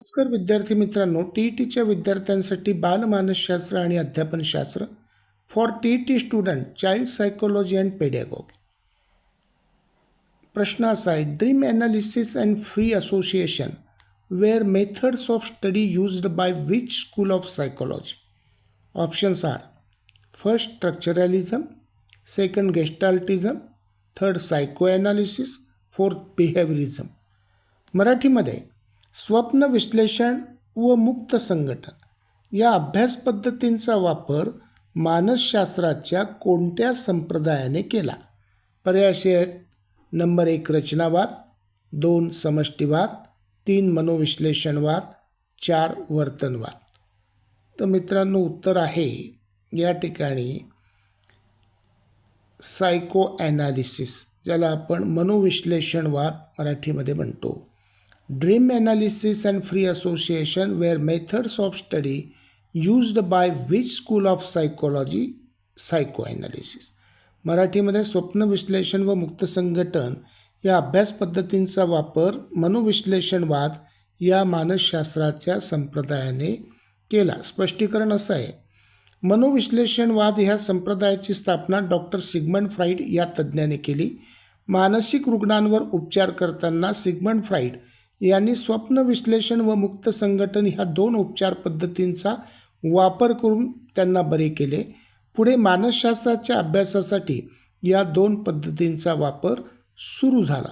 नमस्कार विद्यार्थी मित्रांनो टी ई टीच्या विद्यार्थ्यांसाठी बालमानसशास्त्र आणि अध्यापनशास्त्र for T E T student child psychology and pedagogy प्रश्न असा आहे dream analysis and free association were methods of study used by which school of psychology options are first structuralism second gestaltism third psycho analysis fourth behaviourism मराठीमध्ये स्वप्न विश्लेषण व मुक्त संघटन या अभ्यास पद्धतींचा वापर मानसशास्त्राच्या कोणत्या संप्रदायाने केला? पर्याय आहेत. नंबर एक रचनावाद. दोन समष्टीवाद. तीन मनोविश्लेषणवाद. चार वर्तनवाद. तर मित्रांनो उत्तर आहे या ठिकाणी सायको ॲनालिसिस ज्याला आपण मनोविश्लेषणवाद मराठीमध्ये म्हणतो. Dream analysis and free association were methods of study used by which school of psychology psycho analysis मराठीमध्ये स्वप्न विश्लेषण व मुक्त संघटन या अभ्यास पद्धतींचा वापर मनोविश्लेषणवाद या मानसशास्त्राच्या संप्रदायाने केला. स्पष्टीकरण असं आहे. मनोविश्लेषणवाद ह्या संप्रदायाची स्थापना डॉक्टर सिगमंड फ्राईड या तज्ज्ञाने केली. मानसिक रुग्णांवर उपचार करताना सिगमंड फ्राईड यांनी स्वप्न विश्लेषण व मुक्त संघटन ह्या दोन उपचार पद्धतींचा वापर करून त्यांना बरे केले. पुढे मानसशास्त्राच्या अभ्यासासाठी या दोन पद्धतींचा वापर सुरू झाला.